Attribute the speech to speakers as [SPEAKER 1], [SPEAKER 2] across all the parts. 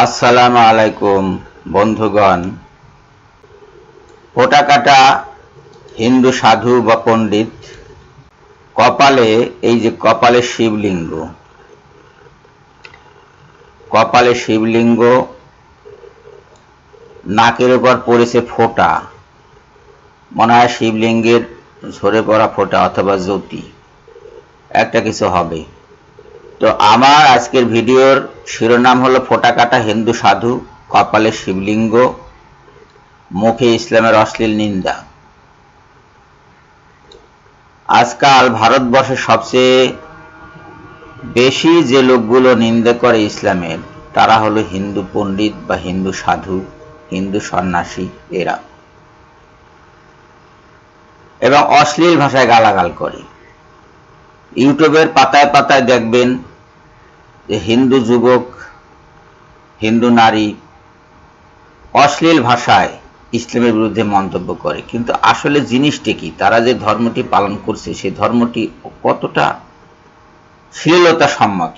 [SPEAKER 1] আসসালামু আলাইকুম, বন্ধুগণ। কাটা হিন্দু, সাধু বা পণ্ডিত কপালে, এই যে কপালে শিবলিঙ্গ কপালে শিবলিঙ্গ, নাকের উপর পড়েছে ফোঁটা, মনে হয় শিবলিঙ্গের ঝরে পড়া ফোঁটা অথবা জ্যোতি, একটা কিছু হবে। তো আমার আজকের ভিডিওর শিরোনাম হলো ফোটা হিন্দু সাধু, কপালে শিবলিঙ্গ, মুখে ইসলামের অশ্লীল নিন্দা। আজকাল ভারতবর্ষে সবচেয়ে বেশি যে লোকগুলো নিন্দা করে ইসলামের, তারা হলো হিন্দু পণ্ডিত বা হিন্দু সাধু, হিন্দু সন্ন্যাসী এরা। এবং অশ্লীল ভাষায় গালাগাল করে। ইউটিউবের পাতায় পাতায় দেখবেন যে হিন্দু যুবক, হিন্দু নারী অশ্লীল ভাষায় ইসলামের বিরুদ্ধে মন্তব্য করে। কিন্তু আসলে জিনিসটি কি? তারা যে ধর্মটি পালন করছে সেই ধর্মটি কতটা শ্লীলতা সম্মত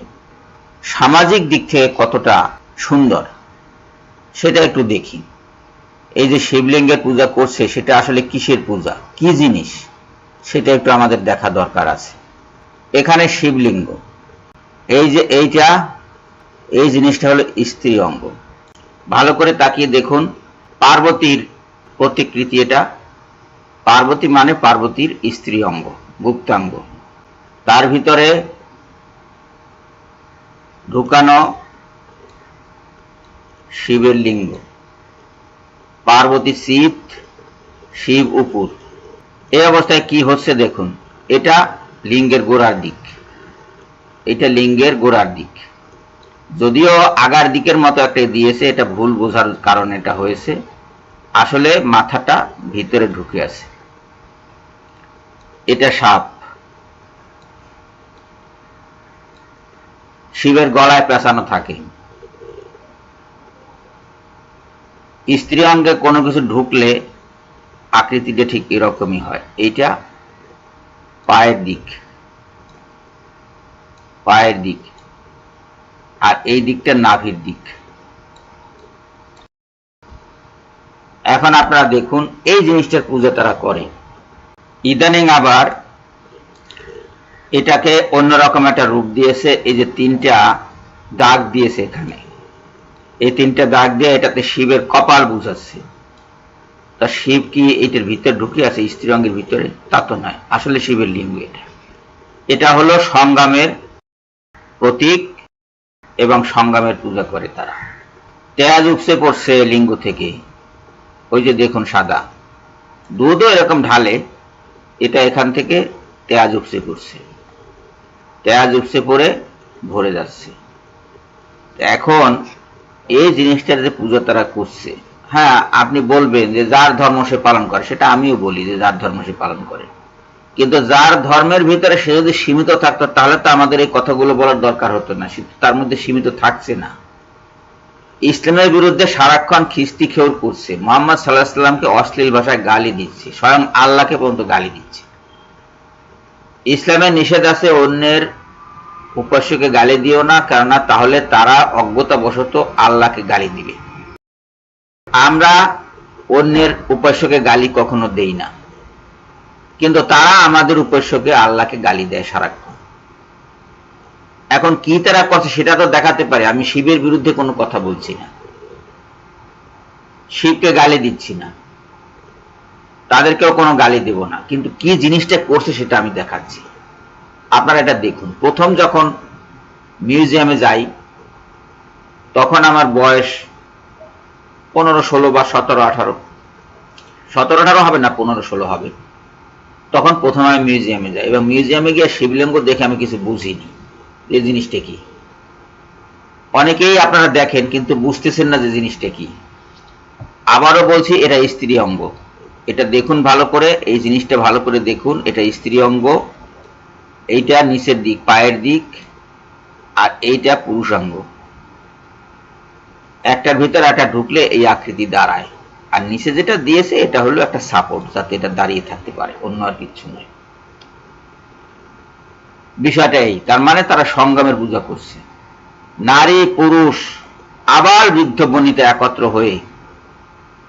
[SPEAKER 1] সামাজিক দিক থেকে কতটা সুন্দর? সেটা একটু দেখি। এই যে শিবলিঙ্গের পূজা করছে, সেটা আসলে কিসের পূজা? কি জিনিস? সেটা একটু আমাদের দেখা দরকার আছে। এখানে শিবলিঙ্গ। এই যে এইটা, এই জিনিসটা হলো স্ত্রী অঙ্গ। ভালো করে তাকিয়ে দেখুন, পার্বতীর প্রতিকৃতি এটা। পার্বতী মানে পার্বতীর স্ত্রী অঙ্গ, গুপ্তাঙ্গ। তার ভিতরে ঢুকানো শিবের লিঙ্গ। পার্বতী শীত শিব উপর। এই অবস্থায় কি হচ্ছে দেখুন, এটা লিঙ্গের গোড়ার দিক। এটা লিঙ্গের গোড়ার দিক। যদিও আগার দিকের মতো একটা দিয়েছে, এটা ভুল বোঝার কারণে এটা হয়েছে। আসলে মাথাটা ভিতরে ঢুকে আছে। এটা সাপ। শিবের গলায় পেঁচানো থাকে। স্ত্রী অঙ্গে কোনো কিছু ঢুকলে আকৃতিটা ঠিক এরকমই হয়। এইটা পায়ের দিক। পায়ের দিক। আর এই দিকটা নাভির দিক। এখন আপনারা দেখুন, এই জিনিসটার পূজা তারা করে। ইদানিং আবার এটাকে অন্যরকম একটা রূপ দিয়েছে, এই যে তিনটা দাগ দিয়েছে এখানে। এই তিনটা দাগ দিয়ে এটাতে শিবের কপাল বুঝাচ্ছে। তা শিব কি এটার ভিতরে ঢুকে আছে, স্ত্রী অঙ্গের ভিতরে? তা তো নয়। আসলে শিবের লিঙ্গ এটা। এটা হলো সংগ্রামের প্রতীক এবং সংগ্রামের পূজা করে তারা। তেজ উপসে পড়ছে লিঙ্গ থেকে। ওই যে দেখুন সাদা। দুধও এরকম ঢালে, এটা এখান থেকে তেয়াজ উপসে পড়ছে। তেয়াজ উপসে পড়ে ভরে যাচ্ছে। এখন এই জিনিসটার যে পুজো তারা করছে হ্যাঁ আপনি বলবেন যে যার ধর্ম সে পালন করে, সেটা আমিও বলি যে যার ধর্ম সে পালন করে। কিন্তু যার ধর্মের ভিতরে সে যদি সীমিত থাকতো, তাহলে তো আমাদের এই কথাগুলো বলার দরকার হতো না তার মধ্যে সীমিত থাকছে না। ইসলামের বিরুদ্ধে সারাক্ষণ খিস্তি খেউর করছে, মোহাম্মদ সাল্লাহ সাল্লামকে অশ্লীল ভাষায় গালি দিচ্ছে, স্বয়ং আল্লাহকে পর্যন্ত গালি দিচ্ছে। ইসলামের নিষেধ আছে অন্যের উপাস্যকে গালি দিও না, কেননা তাহলে তারা অজ্ঞতাবশত আল্লাহকে গালি দিবে। আমরা অন্যের উপাস্যকে গালি কখনো দেই না। কিন্তু তারা আমাদের উপাস্যকে আল্লাহকে গালি দেয় সারাক্ষণ। এখন কি তারা করছে সেটা তো দেখাতে পারে। আমি শিবের বিরুদ্ধে কোনো কথা বলছি না। শিবকে গালি দিচ্ছি না। তাদেরকেও কোনো গালি দেব না। কিন্তু কি জিনিসটা করছে সেটা আমি দেখাচ্ছি। আপনারা এটা দেখুন। প্রথম যখন মিউজিয়ামে যাই, তখন আমার বয়স পনেরো, ষোলো বা সতেরো, আঠারো। সতেরো, আঠারো হবে না, পনেরো, ষোলো হবে। তখন প্রথমে আমি মিউজিয়ামে যাই এবং মিউজিয়ামে গিয়ে শিবলিঙ্গ দেখে আমি কিছু বুঝিনি। যে জিনিসটা কি? অনেকেই আপনারা দেখেন, কিন্তু বুঝতেছেন না যে জিনিসটা কি। আবারও বলছি, এটা স্ত্রী অঙ্গ। এটা দেখুন ভালো করে, এই জিনিসটা ভালো করে দেখুন, এটা স্ত্রী অঙ্গ। এইটা নিচের দিক, পায়ের দিক, আর এইটা পুরুষাঙ্গ। একটার ভিতরে একটা ঢুকলে এই আকৃতি দাঁড়ায়। আর নিচে যেটা দিয়েছে, এটা হলো একটা সাপোর্ট যাতে এটা দাঁড়িয়ে থাকতে পারে, অন্য আর কিচ্ছু নয়। বিষয়টা এই, তার মানে তারা সংগ্রামের পূজা করছে। নারী, পুরুষ, আবার বৃদ্ধ বনিতা একত্র হয়ে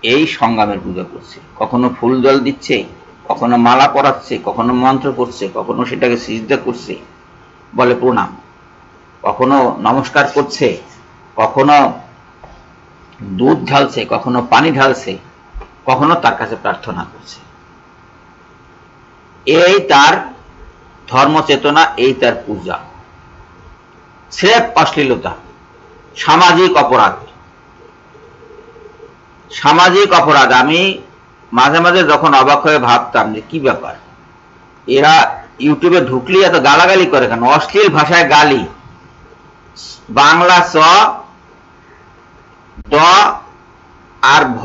[SPEAKER 1] এই সংগ্রামের পূজা করছে। কখনো ফুল জল দিচ্ছে, কখনো মালা পরাচ্ছে, কখনো মন্ত্র করছে, কখনো সেটাকে সিজদা করছে, বলে প্রণাম। কখনো নমস্কার করছে, কখনো দুধ ঢালছে, কখনো পানি ঢালছে, কখনো তার কাছে প্রার্থনা করছে। এই তার ধর্মচেতনা, এই তার পূজা। স্রেফ অশ্লীলতা, সামাজিক অপরাধ। সামাজিক অপরাধ, আমি মাঝে মাঝে যখন অবাক হয়ে ভাবতাম যে কি ব্যাপার? এরা ইউটিউবে ঢুকলি এত গালাগালি করে কেন? অশ্লীল ভাষায় গালি। বাংলা স দ আর ভ।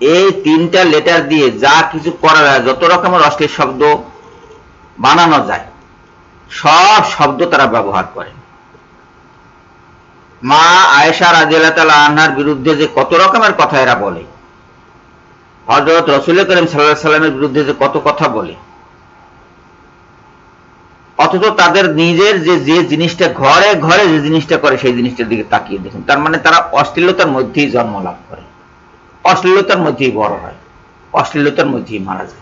[SPEAKER 1] এই তিনটা লেটার দিয়ে যা কিছু করা যায়, যত রকমের অশ্লীল শব্দ বানানো যায়, সব শব্দ তারা ব্যবহার করে। মা আয়েশা তাআলা আনহার বিরুদ্ধে যে কত রকমের কথা এরা বলে। হজরত রসুল করিম সাল্লাহ সাল্লামের বিরুদ্ধে যে কত কথা বলে। অথচ তাদের নিজের যে যে জিনিসটা ঘরে ঘরে যে জিনিসটা করে সেই জিনিসটার দিকে তাকিয়ে দেখুন। তার মানে তারা অশ্লীলতার মধ্যেই জন্ম লাভ করে। অশ্লীলতার মধ্যেই বড় হয়। অশ্লীলতার মধ্যেই মারা যায়।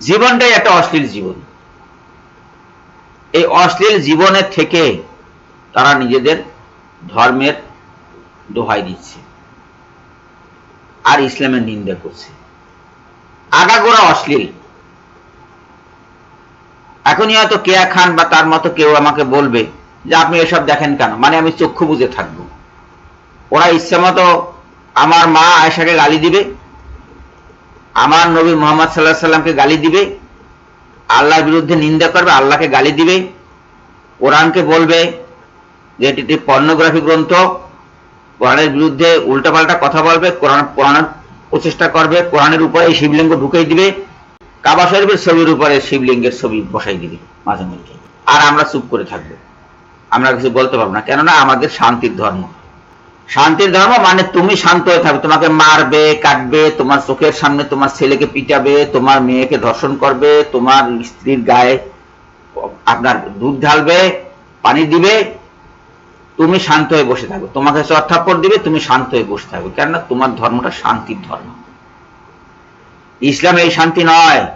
[SPEAKER 1] জীবনটাই একটা অশ্লীল জীবন। এই অশ্লীল জীবনের থেকে তারা নিজেদের ধর্মের দোহাই দিচ্ছে। আর ইসলামের নিন্দা করছে। আগাগোড়া অশ্লীল। এখনই হয়তো কেয়া খান বা তার মতো কেউ আমাকে বলবে যে আপনি এসব দেখেন কেন? মানে আমি চক্ষু বুঝে থাকব। ওরা ইচ্ছে মতো আমার মা আয়সাকে গালি দিবে, আমার নবী মোহাম্মদ সাল্লাহ সাল্লামকে গালি দিবে, আল্লাহর বিরুদ্ধে নিন্দা করবে, আল্লাহকে গালি দিবে, কোরআনকে বলবে যে এটি একটি পর্নোগ্রাফি গ্রন্থ, কোরআনের বিরুদ্ধে উল্টাপাল্টা কথা বলবে, কোরআন, কোরআনের প্রচেষ্টা করবে, কোরআনের উপরে এই শিবলিঙ্গ ঢুকাই দিবে কাবা শরীফের ছবির উপরে শিবলিঙ্গের ছবি বসাই দিবে মাঝে মধ্যে। আর আমরা চুপ করে থাকব। আমরা কিছু বলতে পারব না। কেননা আমাদের শান্তির ধর্ম। শান্তির ধর্ম মানে তুমি শান্ত হয়ে থাকবে। তোমাকে মারবে, কাটবে, তোমার চোখের সামনে তোমার ছেলেকে পিটাবে, তোমার মেয়েকে ধর্ষণ করবে, তোমার স্ত্রীর গায়ে আপনার দুধ ঢালবে, পানি দিবে। তুমি শান্ত হয়ে বসে থাকবে তোমাকে চর্থাপ্পর দিবে, তুমি শান্ত হয়ে বসে থাকবে কেননা তোমার ধর্মটা শান্তির ধর্ম। ইসলাম এই শান্তি নয়।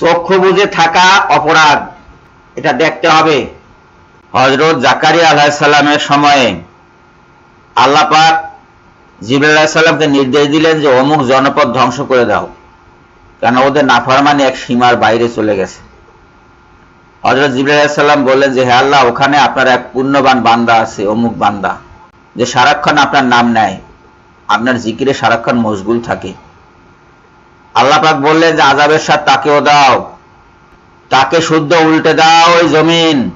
[SPEAKER 1] চক্ষু বুঝে থাকা অপরাধ। এটা দেখতে হবে। হজরত জাকারিয়া আলাহিসাল্লামের সময়ে আল্লাহ পাক জিবরাল সাল্লামকে নির্দেশ দিলেন যে, অমুক জনপদ ধ্বংস করে দাও। কেন ওদের নাফরমানি এক সীমার বাইরে চলে গেছে। হজরত জিবরাল সাল্লাম বললেন যে, হে আল্লাহ, ওখানে আপনার এক পুণ্যবান বান্দা আছে, অমুক বান্দা। যে সারাক্ষণ আপনার নাম নেয়। আপনার জিকিরে সারাক্ষণ মশগুল থাকে। আল্লাহ পাক বললেন যে আজাবের সাথ তাকেও দাও। তাকে শুদ্ধ উল্টে দাও ওই জমিন।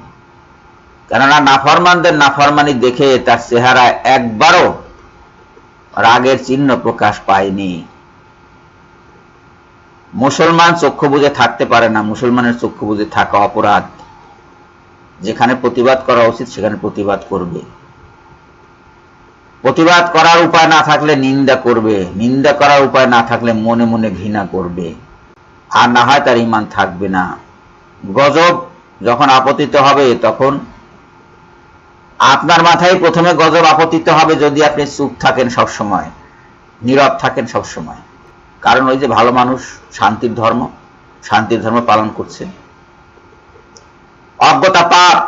[SPEAKER 1] কেননা নাফরমানদের নাফরমানি দেখে তার চেহারা একবারও রাগের চিহ্ন প্রকাশ পায়নি। মুসলমান চক্ষু বুঝে থাকতে পারে না, মুসলমানের চক্ষু বুঝে থাকা অপরাধ। যেখানে প্রতিবাদ করা উচিত, সেখানে প্রতিবাদ করবে। প্রতিবাদ করার উপায় না থাকলে নিন্দা করবে, নিন্দা করার উপায় না থাকলে মনে মনে ঘৃণা করবে। আর না হয় তার ইমান থাকবে না। গজব যখন আপতিত হবে, তখন আপনার মাথায় প্রথমে গজব আপতিত হবে যদি আপনি চুপ থাকেন সব সময় নীরব থাকেন সব সময় কারণ ওই যে ভালো মানুষ, শান্তির ধর্ম শান্তির ধর্ম পালন করছে। অজ্ঞতা পাপ,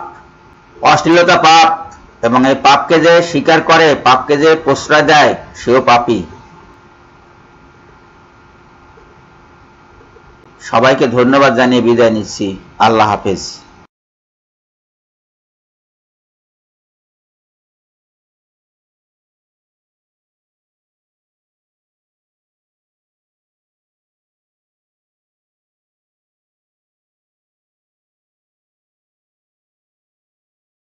[SPEAKER 1] অশ্লীলতা পাপ এবং এই পাপকে যে স্বীকার করে, পাপকে যে প্রশ্রয় দেয়, সেও পাপি। সবাইকে ধন্যবাদ জানিয়ে বিদায় নিচ্ছি। আল্লাহ হাফেজ।